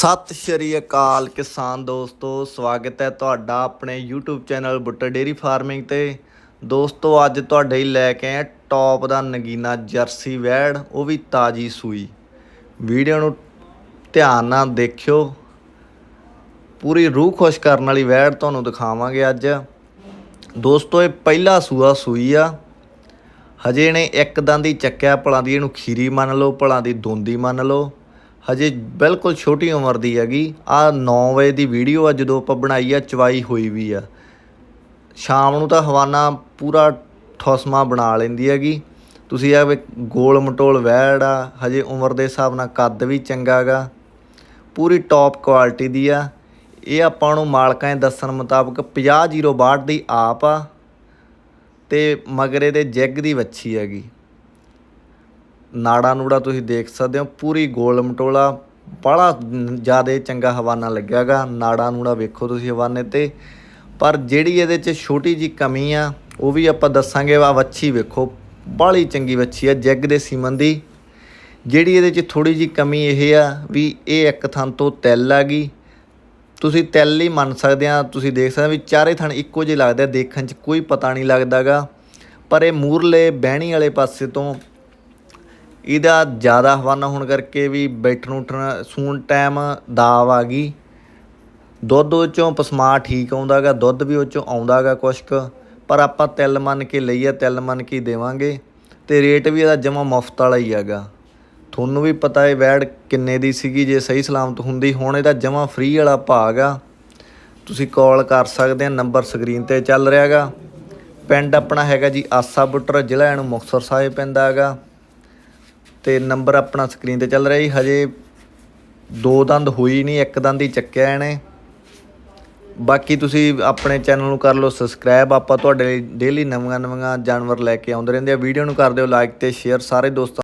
ਸਤਿ ਸ਼੍ਰੀ ਅਕਾਲ ਕਿਸਾਨ ਦੋਸਤੋ, ਸਵਾਗਤ ਹੈ ਤੁਹਾਡਾ ਆਪਣੇ YouTube channel Buttar dairy farming ਤੇ। ਦੋਸਤੋ, ਅੱਜ ਤੁਹਾਡੇ ਲਈ ਲੈ ਕੇ ਆਏ ਟੌਪ ਦਾ ਨਗੀਨਾ ਜਰਸੀ ਵੈੜ, ਉਹ ਵੀ ਤਾਜੀ ਸੂਈ। ਵੀਡੀਓ ਨੂੰ ਧਿਆਨ ਨਾਲ ਦੇਖਿਓ। ਪੂਰੀ ਰੂਹ ਖੁਸ਼ ਕਰਨ ਵਾਲੀ ਵੈੜ ਤੁਹਾਨੂੰ ਦਿਖਾਵਾਂਗੇ ਅੱਜ। ਦੋਸਤੋ, ਇਹ ਪਹਿਲਾ ਸੂਆ ਸੂਈ ਆ। ਹਜੇ ਇਹਨੇ ਇੱਕ ਦੰਦ ਹੀ ਚੱਕਿਆ, ਭਲਾਂ ਦੀ ਇਹਨੂੰ ਖੀਰੀ ਮੰਨ ਲਓ, ਭਲਾਂ ਦੀ ਦੋਂਦੀ ਮੰਨ ਲਓ। ਹਜੇ ਬਿਲਕੁਲ ਛੋਟੀ ਉਮਰ ਦੀ ਹੈਗੀ। ਆ 9 ਵਜੇ ਦੀ ਵੀਡੀਓ ਆ, ਜਦੋਂ ਆਪਾਂ ਬਣਾਈ ਆ, ਚਵਾਈ ਹੋਈ ਵੀ ਆ। ਸ਼ਾਮ ਨੂੰ ਤਾਂ ਹਵਾਨਾ ਪੂਰਾ ਠੋਸਮਾ ਬਣਾ ਲੈਂਦੀ ਹੈਗੀ। ਤੁਸੀਂ ਆ ਵੇ ਗੋਲ ਮਟੋਲ ਵੈੜ ਆ, ਹਜੇ ਉਮਰ ਦੇ ਹਿਸਾਬ ਨਾਲ ਕੱਦ ਵੀ ਚੰਗਾ ਗਾ। ਪੂਰੀ ਟੌਪ ਕੁਆਲਿਟੀ ਦੀ ਆ। ਇਹ ਆਪਾਂ ਨੂੰ ਮਾਲਕਾਂ ਦੇ ਦੱਸਣ ਮੁਤਾਬਕ 50062 ਦੀ ਆਪ ਆ। ਤੇ ਮਗਰੇ ਦੇ ਜੈਗ ਦੀ ਵੱਛੀ ਹੈਗੀ। ਨਾੜਾ ਨੂੜਾ ਤੁਸੀਂ ਦੇਖ ਸਕਦੇ ਹੋ, ਪੂਰੀ ਗੋਲ ਮਟੋਲਾ ਬੜਾ ਜ਼ਿਆਦਾ ਚੰਗਾ ਹਵਾਨਾ ਲੱਗਿਆਗਾ। ਨਾੜਾ ਨੂੜਾ ਵੇਖੋ ਤੁਸੀਂ ਹਵਾਨੇ ਤੇ। ਪਰ ਜਿਹੜੀ ਇਹਦੇ 'ਚ ਛੋਟੀ ਜੀ ਕਮੀ ਆ, ਉਹ ਵੀ ਆਪਾਂ ਦੱਸਾਂਗੇ ਆ ਵੱਛੀ ਵੇਖੋ, ਬਾਹਲੀ ਚੰਗੀ ਵੱਛੀ ਆ, ਜੈਗ ਦੇ ਸੀਮਨ ਦੀ। ਜਿਹੜੀ ਇਹਦੇ 'ਚ ਥੋੜੀ ਜੀ ਕਮੀ ਇਹ ਆ ਵੀ ਇਹ ਇੱਕ ਥਾਂ ਤੋਂ ਤਿਲ ਆ ਗਈ। ਤੁਸੀਂ ਤਿਲ ਹੀ ਮੰਨ ਸਕਦੇ ਆ, ਤੁਸੀਂ ਦੇਖ ਸਕਦੇ ਹੋ ਵੀ ਚਾਰੇ ਥਣ ਇੱਕੋ ਜਿਹੇ ਲੱਗਦੇ ਆ, ਦੇਖਣ 'ਚ ਕੋਈ ਪਤਾ ਨਹੀਂ ਲੱਗਦਾਗਾ। ਪਰ ਇਹ ਮੂਰਲੇ ਬਹਿਣੀ ਵਾਲੇ ਪਾਸੇ ਤੋਂ ਇਹਦਾ ਜ਼ਿਆਦਾ ਹਵਾਨਾ ਹੋਣ ਕਰਕੇ ਵੀ ਬੈਠਣ ਉੱਠਣ, ਸੂਣ ਟਾਈਮ ਦਾਵ ਆ ਗਈ। ਦੁੱਧ ਉਹ ਚੋਂ ਪਸਮਾ ਠੀਕ ਆਉਂਦਾਗਾ, ਦੁੱਧ ਵੀ ਉਹ ਚੋਂ ਆਉਂਦਾਗਾ ਕੁਛ ਕੁ ਪਰ ਆਪਾਂ ਤਿਲ ਮੰਨ ਕੇ ਲਈਏ, ਤਿਲ ਮੰਨ ਕੇ ਦੇਵਾਂਗੇ। ਤੇ ਰੇਟ ਵੀ ਇਹਦਾ ਜਮਾ ਮੁਫਤ ਵਾਲਾ ਹੀ ਹੈਗਾ। ਤੁਹਾਨੂੰ ਵੀ ਪਤਾ ਹੈ ਵੈੜ ਕਿੰਨੇ ਦੀ ਸੀਗੀ, ਜੇ ਸਹੀ ਸਲਾਮਤ ਹੁੰਦੀ, ਹੁਣ ਇਹਦਾ ਜਮਾ ਫ੍ਰੀ ਵਾਲਾ ਭਾਗ ਆ। ਤੁਸੀਂ ਕਾਲ ਕਰ ਸਕਦੇ ਆ ਨੰਬਰ ਸਕਰੀਨ ਤੇ ਚੱਲ ਰਿਹਾਗਾ। ਪਿੰਡ ਆਪਣਾ ਹੈਗਾ ਜੀ, ਆਸਾ ਬੁੱਟਰ, ਜ਼ਿਲ੍ਹਾ ਇਹਨੂੰ ਮੁਕਤਸਰ ਸਾਹਿਬ ਪੈਂਦਾ ਹੈਗਾ। ਤੇ ਨੰਬਰ ਆਪਣਾ ਸਕਰੀਨ ਤੇ ਚੱਲ ਰਿਹਾ ਜੀ, ਹਜੇ ਦੋ ਦੰਦ ਹੋਈ ਨਹੀਂ, ਇੱਕ ਦੰਦ ਹੀ ਚੱਕਿਆ ਇਹਨੇ। ਬਾਕੀ ਤੁਸੀਂ ਆਪਣੇ ਚੈਨਲ ਨੂੰ ਕਰ ਲਓ ਸਬਸਕ੍ਰਾਈਬ, ਆਪਾਂ ਤੁਹਾਡੇ ਲਈ ਡੇਲੀ ਨਵੀਆਂ ਨਵੀਆਂ ਜਾਨਵਰ ਲੈ ਕੇ ਆਉਂਦੇ ਰਹਿੰਦੇ ਆ। ਵੀਡੀਓ ਨੂੰ ਕਰ ਦਿਓ ਲਾਈਕ ਤੇ ਸ਼ੇਅਰ ਸਾਰੇ ਦੋਸਤਾਂ